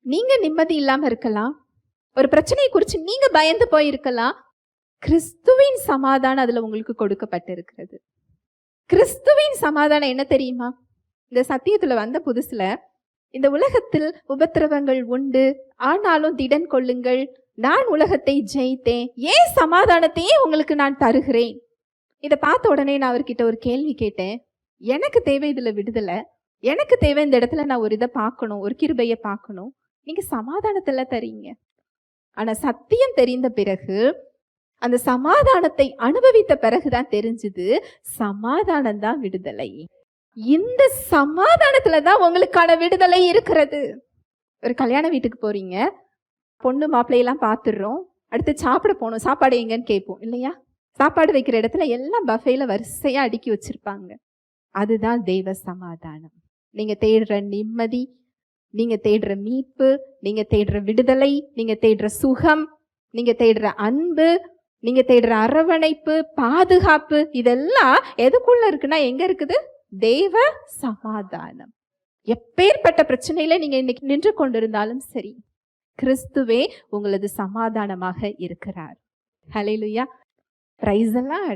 நீங்க நிம்மதி இல்லாம இருக்கலாம். ஒரு பிரச்சனையை குறித்து நீங்க பயந்து போயிருக்கலாம். கிறிஸ்துவின் சமாதானம் அதுல உங்களுக்கு கொடுக்கப்பட்டிருக்கிறது. கிறிஸ்துவின் சமாதானம் என்ன தெரியுமா? இந்த சத்தியத்துல வந்த புதுசுல இந்த உலகத்தில் உபத்திரவங்கள் உண்டு ஆனாலும் திடன் கொள்ளுங்கள் நான் உலகத்தை ஜெயித்தேன் ஏன் சமாதானத்தையே உங்களுக்கு நான் தருகிறேன்? இதை பார்த்த உடனே நான் அவர்கிட்ட ஒரு கேள்வி கேட்டேன். எனக்கு தேவை இதுல விடுதலை. எனக்கு தேவை இந்த இடத்துல நான் ஒரு இதை பார்க்கணும் ஒரு கிருபையை பார்க்கணும். நீங்க சமாதானத்துல தரீங்க. ஆனா சத்தியம் தெரிந்த பிறகு அந்த சமாதானத்தை அனுபவித்த பிறகுதான் தெரிஞ்சது சமாதானம் தான் விடுதலை. இந்த சமாதானத்துல தான் உங்களுக்கான விடுதலை இருக்கிறது. ஒரு கல்யாண வீட்டுக்கு போறீங்க பொண்ணு மாப்பிள்ளையெல்லாம் பார்த்துடுறோம் அடுத்து சாப்பிட போகணும் சாப்பாடு எங்கன்னு கேட்போம் இல்லையா? சாப்பாடு வைக்கிற இடத்துல எல்லாம் பஃபேல வரிசையா அடுக்கி வச்சிருப்பாங்க. அதுதான் தெய்வ சமாதானம். நீங்க தேடுற நிம்மதி நீங்க தேடுற மீட்பு நீங்க தேடுற விடுதலை நீங்க தேடுற சுகம் நீங்க தேடுற அன்பு நீங்க தேடுற அரவணைப்பு பாதுகாப்பு இதெல்லாம் எதுக்குள்ள இருக்குன்னா எங்க இருக்குது? தெய்வ சமாதானம். எப்பேற்பட்ட பிரச்சனையில நீங்க இன்னைக்கு நின்று கொண்டிருந்தாலும் சரி கிறிஸ்துவே உங்களது சமாதானமாக இருக்கிறார். ஹalleluya பிரைஸ் எல்லாம்